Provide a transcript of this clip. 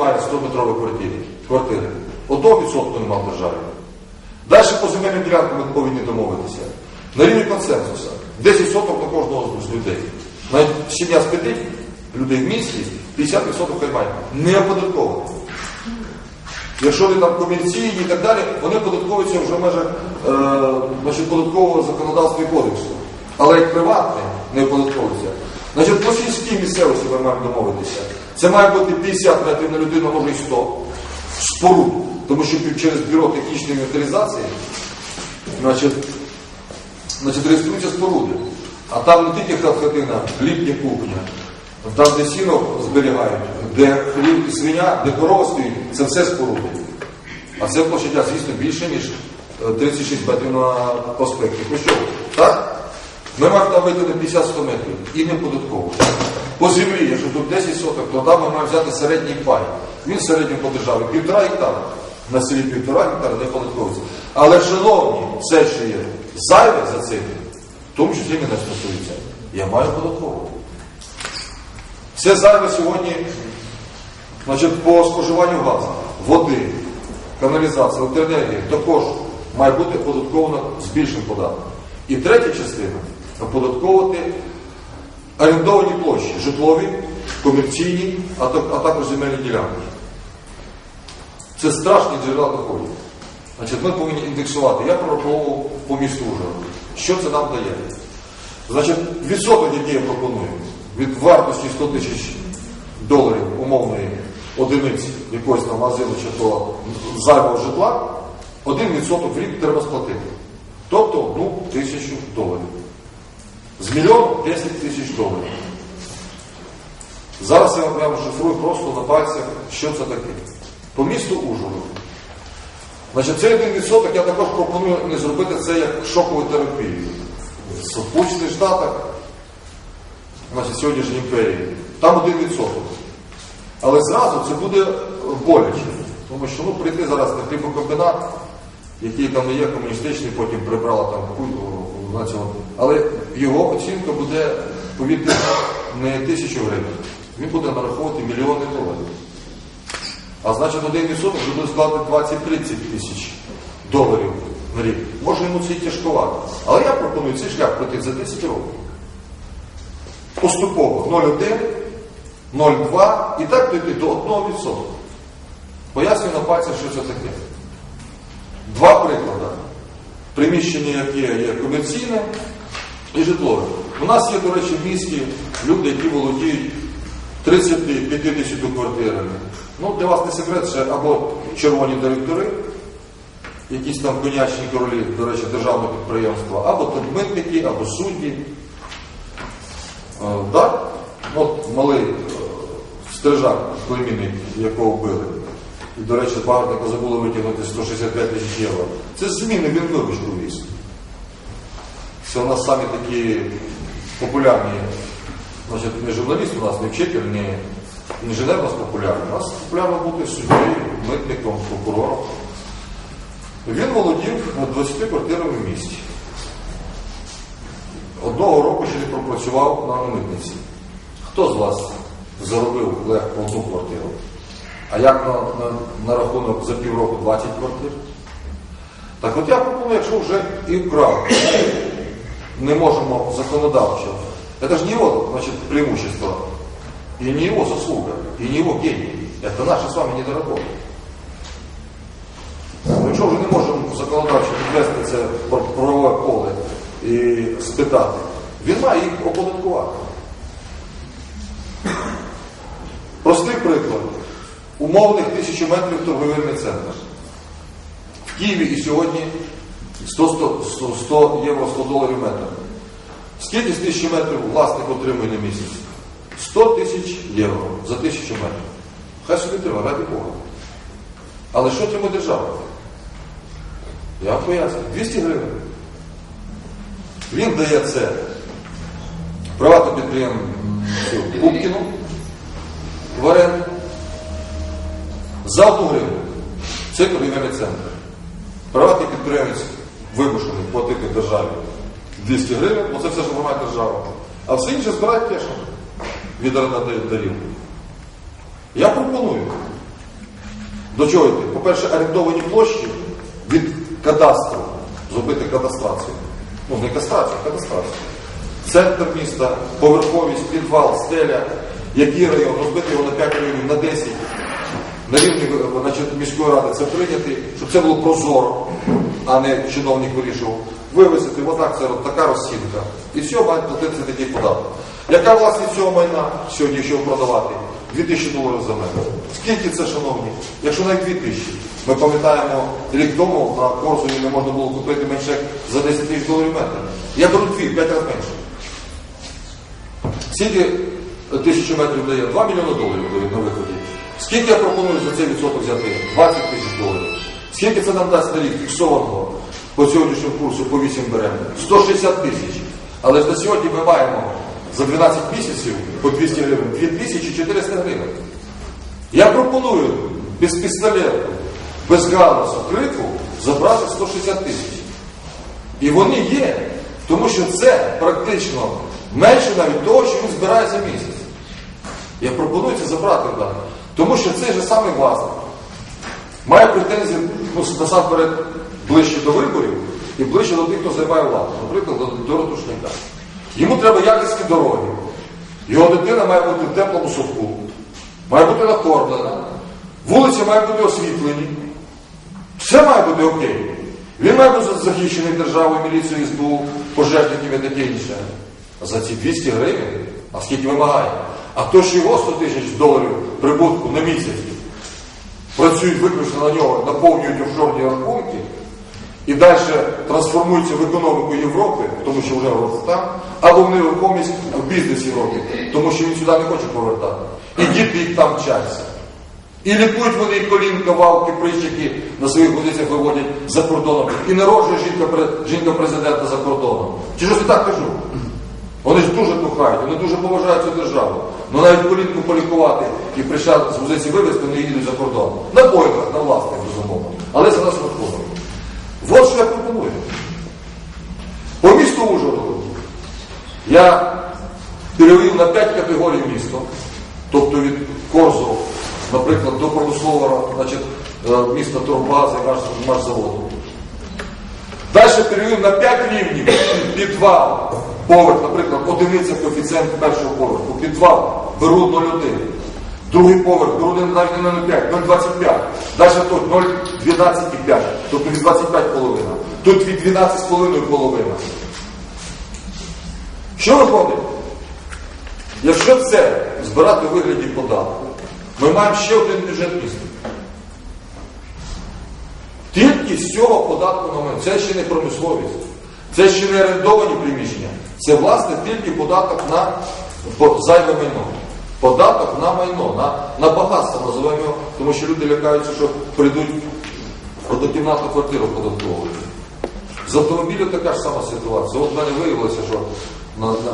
займає 100-метрові квартири. квартири. Одного відсотку немає в державі. Далі по земельним ділянкам ми повинні домовитися. На рівні консенсуса. 10 соток на кожного з людей. Навіть сім'я з п'яти людей в місті, 50 відсотків хай має. Не оподатковано. Якщо вони там комерційні і так далі, вони податковуються вже в межах е, податкового законодавства і кодексу. Але як приватне не оподатковується. Значить, по сільській місцевості ми маємо домовитися. Це має бути 50 метрів на людину, може і 100 споруд. Тому що через бюро технічної інвентаризації значить, значить, реєструються споруди. А там не тільки хатина, літня кухня, там, де сіно зберігають, де хліб і свиня, де корова стоїть, це все споруди. А це площадя, звісно, більше, ніж е, 36 метрів на проспекті. Ну що, так? Ми маємо там вийти на 50-100 метрів і не податково. По землі, якщо тут 10 соток, то там маємо взяти середній пай. Він в середньому по державі півтора гектара. На селі півтора гектара не податковується. Але, шановні, все, що є зайве за цим, в тому числі мене стосується, я маю податковувати. Все зайве сьогодні значить, по споживанню газу, води, каналізації, електроенергії також має бути оподатковано з більшим податком. І третя частина оподатковувати орендовані площі, житлові, комерційні, а, також земельні ділянки. Це страшні джерела доходів. Значить, ми повинні індексувати. Я прораховував по місту Ужгороду. Що це нам дає? Значить, відсоток, який я пропоную, від вартості 100 тисяч доларів умовної одиниці якогось там магазину чи то зайвого житла, один відсоток в рік треба сплатити. Тобто одну тисячу доларів. З мільйону 10 тисяч доларів. Зараз я вам прямо шифрую просто на пальцях, що це таке. По місту Ужгороду. Значить, цей один відсоток я також пропоную не зробити це як шокову терапію. В Сполучених Штатах, значить, сьогоднішній імперії, там один відсоток. Але зразу це буде боляче. Тому що ну, прийти зараз на хлібокомбінат, який там не є комуністичний, потім прибрала там культу на цьому. Але його оцінка буде, повірте, не тисячу гривень. Він буде нараховувати мільйони доларів. А значить, один відсоток буде складати 20-30 тисяч доларів на рік. Може йому це і тяжковато. Але я пропоную цей шлях пройти за 10 років. Поступово 0,1, 0,2 і так дійти до 1%. Пояснюю на пальцях, що це таке. Два приклади. Приміщення, яке є комерційне і житлове. У нас є, до речі, в місті люди, які володіють 30-50 квартирами. Ну, для вас не секрет, це або червоні директори, якісь там конячні королі, до речі, державного підприємства, або там митники, або судді. Е, Так? От малий е, стрижак, племінник, якого вбили. І, до речі, багатника забули витягнути 165 тисяч євро. Це зміни він вибачку віз. Це у нас самі такі популярні, значить, не журналіст у нас, не вчитель, не інженер у нас популярний. У нас популярно бути суддєю, митником, прокурором. Він володів 20 квартирами в місті. Одного року ще пропрацював на митниці. Хто з вас заробив легко одну квартиру? А як на, на, на рахунок за півроку 20 квартир? Так от я пропоную, якщо вже і вкрав, не можемо законодавчо. Это же не его значит, преимущество, и не его заслуга, и не его гений. Это наша с вами недоработка. Ну, Якщо вже не можемо законодавчо підвести це правове поле і спитати, він має їх оподаткувати. Простий приклад. Умовних тисячу метрів торговельний центр. В Києві і сьогодні 100, 100, 100 євро 100 доларів метр. Скільки з тисячі метрів власник отримує на місяць? 100 тисяч євро за тисячу метрів. Хай собі треба, раді Бога. Але що отримує держава? Я вам поясню. 200 гривень. Він дає це приватному підприємцю Пупкіну в оренду за одну гривню. Це торгівельний центр. Приватний підприємець вимушений платити державі 200 гривень, бо це все ж вимагає держава. А все інше збирають кешем від орендарів. Я пропоную До чого йти? По-перше, орендовані площі від кадастру, зробити кадастрацію. Ну, не кастрацію, кадастрацію. Центр міста, поверховість, підвал, стеля, який район, розбити його на 5 районів, на 10. На рівні значить, міської ради це прийняти, щоб це було прозоро, а не чиновник вирішував. Вивезти, отак це така розцінка. І все, мають платити такий податок. Яка власність цього майна сьогодні, якщо продавати? 2000 доларів за метр. Скільки це, шановні? Якщо навіть 2000. Ми пам'ятаємо, рік тому на Корсуні не можна було купити менше за 10 тисяч доларів метр. Я беру дві, 5 разів менше. Скільки тисячу метрів дає? 2 мільйони доларів дають на виході. Скільки я пропоную за цей відсоток взяти? 20 тисяч доларів. Скільки це нам дасть на рік фіксованого по сьогоднішньому курсу по 8 беремо? 160 тисяч. Але ж на сьогодні ми маємо за 12 місяців по 200 гривень 2400 гривень. Я пропоную без пістолету, без галасу, крику забрати 160 тисяч. І вони є, тому що це практично менше навіть того, що він збирає за місяць. Я пропоную це забрати в дані. Тому що цей же самий власник має претензії ну, насамперед ближче до виборів і ближче до тих, хто займає владу, наприклад, до, Ратушника. Йому треба якісні дороги. Його дитина має бути в теплому садку, має бути накормлена, вулиці мають бути освітлені. Все має бути окей. Він має бути захищений державою, міліцією, СБУ, пожежників і таке інше. За ці 200 гривень, а скільки вимагає? А то, що його 100 тисяч доларів прибутку на місяць працюють виключно на нього, наповнюють офшорні рахунки і далі трансформуються в економіку Європи, тому що вже там, або в нерухомість в бізнес Європи, тому що він сюди не хоче повертати. І діти їх там вчаться. І лікують вони колінка, валки, прищики на своїх позиціях виводять за кордоном. І народжує жінка, пре- жінка президента за кордоном. Чи щось я так кажу? Вони ж дуже кохають, вони дуже поважають цю державу. Ну навіть колінку полікувати і прийшла з позиції вивезти, вони їдуть за кордон. На бойках, на власних, безумовно. Але за нас рахунок. От що я пропоную. По місту Ужгороду я перевів на 5 категорій міста, тобто від Корзу, наприклад, до промислового е, міста Турбази, Машзаводу. Далі перевів на 5 рівнів підвал, поверх, наприклад, одиниця коефіцієнт першого поверху, підвал, беру 0,1. Другий поверх, беру навіть не 0,5, 0,25. Далі тут 0,12,5, тобто від 25 половина. Тут від 12,5 половина. Що виходить? Якщо це збирати у вигляді податку, ми маємо ще один бюджет міста. Тільки з цього податку на майно. Це ще не промисловість, це ще не орендовані приміщення. Це власне тільки податок на зайве майно. Податок на майно, на, на багатство називаємо тому що люди лякаються, що прийдуть до однокімнатну квартиру податковувати. З автомобілем така ж сама ситуація. От в мене виявилося, що на, на